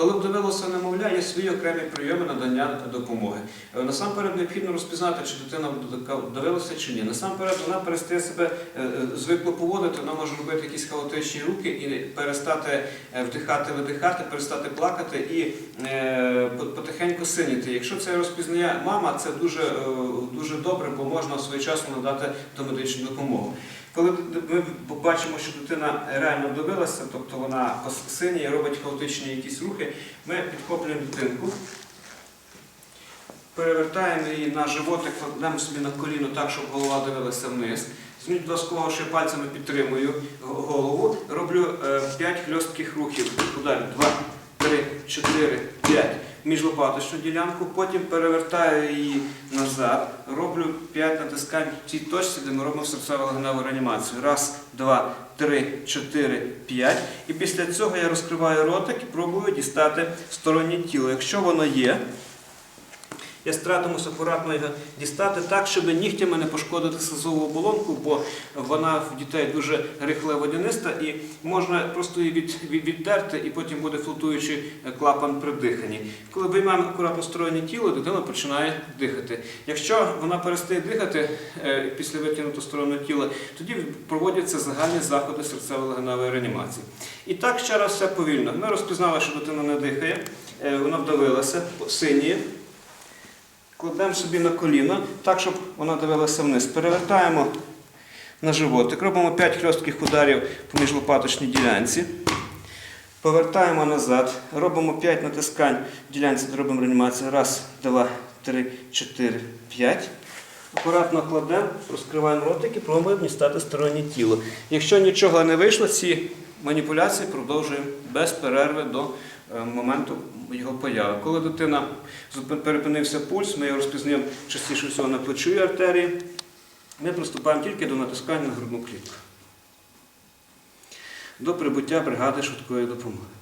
Коли вдавилося немовля, є свої окремі прийоми надання допомоги. Е, Насамперед необхідно розпізнати, чи дитина вдавилася чи ні. Насамперед вона перестає себе е, е, звикло поводити, вона може робити якісь хаотичні рухи і перестати вдихати, видихати, перестати плакати і потихеньку синіти. Якщо це розпізнає мама, це дуже, дуже добре, бо можна своєчасно надати домедичну допомогу. Коли ми побачимо, що дитина реально вдавилася, тобто вона синіє, робить хаотичні якісь рухи, ми підхоплюємо дитинку, перевертаємо її на животик, кладемо собі на коліно так, щоб голова дивилася вниз. Зміть, будь ласка, що пальцями підтримую голову, роблю 5 хльостких рухів. Ударю 2, 3, 4, 5 міжлопаточну ділянку, потім перевертаю її назад, роблю 5 натискань в цій точці, де ми робимо серцево-легеневу реанімацію. Раз, два, три, чотири, п'ять. І після цього я розкриваю ротик і пробую дістати стороннє тіло. Якщо воно є, я старатимусь акуратно його дістати так, щоб нігтями не пошкодити слизову оболонку, бо вона в дітей дуже рихла водяниста і можна просто її від, від- віддерти, і потім буде флотуючий клапан при диханні. Коли виймаємо акуратно стороннє тіло, дитина починає дихати. Якщо вона перестає дихати е, після витягнутого стороннього тіла, тоді проводяться загальні заходи серцево-легеневої реанімації. І так ще раз все повільно. Ми розпізнали, що дитина не дихає, е, вона вдавилася, синіє. Кладемо собі на коліно, так, щоб вона дивилася вниз. Перевертаємо на животик. Робимо 5 хльостких ударів по міжлопаточній ділянці. Повертаємо назад. Робимо 5 натискань в ділянці, де робимо реанімацію. Раз, два, три, чотири, п'ять. Акуратно кладемо, розкриваємо ротик і пробуємо дістати стороннє тіло. Якщо нічого не вийшло, ці маніпуляції продовжуємо без перерви до моменту його появи. Коли дитина перепинився пульс, ми його розпізнаємо частіше всього на плечовій артерії. Ми приступаємо тільки до натискання на грудну клітку. До прибуття бригади швидкої допомоги.